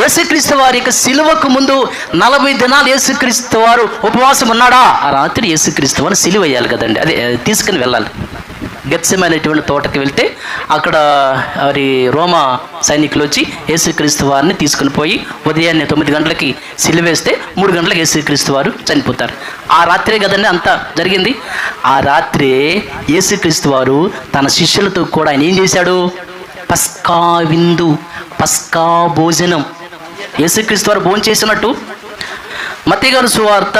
యేసుక్రీస్తు వారి యొక్క సిలువకు ముందు నలభై దినాలు యేసుక్రీస్తు వారు ఉపవాసం ఉన్నాడా? ఆ రాత్రి యేసుక్రీస్తు వారు సిలువ వేయాలి కదండి. అదే తీసుకుని వెళ్ళాలి. గెత్సమైనటువంటి తోటకి వెళ్తే అక్కడ మరి రోమా సైనికులు వచ్చి యేసుక్రీస్తు వారిని తీసుకుని పోయి ఉదయాన్నే తొమ్మిది గంటలకి సిలివేస్తే మూడు గంటలకు యేసుక్రీస్తు వారు చనిపోతారు. ఆ రాత్రే కదండి అంతా జరిగింది. ఆ రాత్రే యేసుక్రీస్తు వారు తన శిష్యులతో కూడా ఆయన ఏం చేశాడు? పస్కా విందు పస్కా భోజనం యేసుక్రీస్తు వారు భోజనం చేసినట్టు మత్తిగారు సువార్త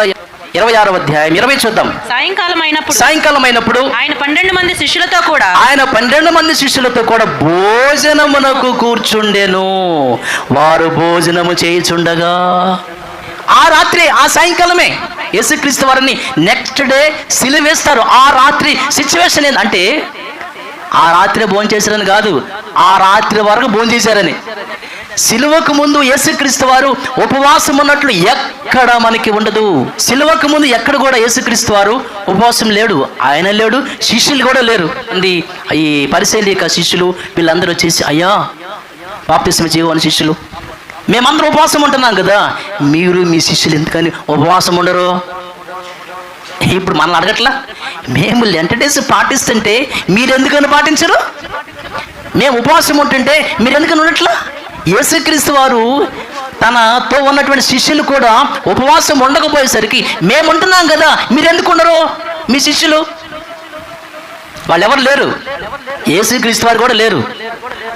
ఇరవై ఆరవ అధ్యాయం. ఇరవై చూద్దాం. సాయంకాలం అయినప్పుడు సాయంకాలం అయినప్పుడు ఆయన పన్నెండు మంది శిష్యులతో కూడా ఆయన పన్నెండు మంది శిష్యులతో కూడా భోజనమునకు కూర్చుండెను. వారు భోజనము చేయుచుండగా ఆ రాత్రి ఆ సాయంకాలమే యేసుక్రీస్తు వారిని నెక్స్ట్ డే సిలివేస్తారు. ఆ రాత్రి సిచ్యువేషన్ ఏంటంటే ఆ రాత్రి భోజనం చేశారని కాదు ఆ రాత్రి వరకు భోంచేశారని సిలువకు ముందు యేసుక్రీస్తు వారు ఉపవాసం ఉన్నట్లు ఎక్కడ మనకి ఉండదు. సిలువకు ముందు ఎక్కడ కూడా యేసుక్రీస్తు వారు ఉపవాసం లేడు. ఆయన లేడు శిష్యులు కూడా లేరు. అంది ఈ పరిశైలిక శిష్యులు వీళ్ళందరూ వచ్చేసి అయ్యా బాప్తిస్మ జీవని శిష్యులు. మేమందరం ఉపవాసం ఉంటున్నాం కదా. మీరు మీ శిష్యులు ఎందుకని ఉపవాసం ఉండరు? ఇప్పుడు మనల్ని అడగట్లా. మేము లెంట పాటిస్తుంటే మీరు ఎందుకని పాటించరు? మేము ఉపవాసం ఉంటుంటే మీరు ఎందుకని ఉండట్లా యేసుక్రీస్తు వారు తనతో ఉన్నటువంటి శిష్యులు కూడా ఉపవాసం ఉండకపోయేసరికి మేము ఉంటున్నాం కదా మీరు ఎందుకు ఉండరు? మీ శిష్యులు? వాళ్ళు ఎవరు లేరు? యేసుక్రీస్తు వారు కూడా లేరు.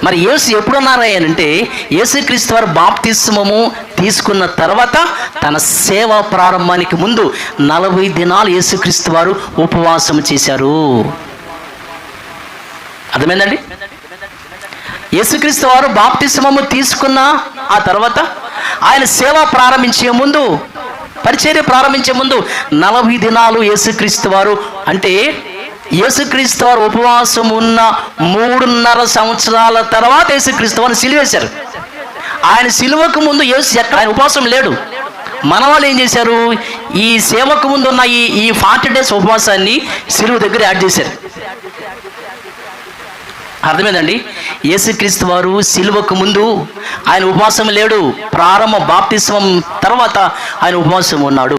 మరి యేసు ఎప్పుడు ఉన్నారంటే యేసుక్రీస్తు వారు బాప్తిస్మము తీసుకున్న తర్వాత తన సేవ ప్రారంభానికి ముందు నలభై దినాలు యేసుక్రీస్తు వారు ఉపవాసం చేశారు. అర్థమైందండి? యేసుక్రీస్తు వారు బాప్తిస్మము తీసుకున్న ఆ తర్వాత ఆయన సేవ ప్రారంభించే ముందు పరిచర్య ప్రారంభించే ముందు నలభై దినాలు యేసుక్రీస్తు వారు అంటే యేసుక్రీస్తు వారు ఉపవాసం ఉన్న మూడున్నర సంవత్సరాల తర్వాత యేసుక్రీస్తు వారిని సిలివేశారు. ఆయన సిలువకు ముందు యేసు ఎక్కడ ఆయన ఉపవాసం లేడు. మన వాళ్ళు ఏం చేశారు? ఈ సేవకు ముందు ఉన్న ఈ ఈ ఫార్టీ డేస్ ఉపవాసాన్ని సిలువు దగ్గర యాడ్ చేశారు. అర్థమైందండి? యేసుక్రీస్తు వారు సిలువకు ముందు ఆయన ఉపవాసం లేడు. ప్రారంభ బాప్తిస్వం తర్వాత ఆయన ఉపవాసం ఉన్నాడు.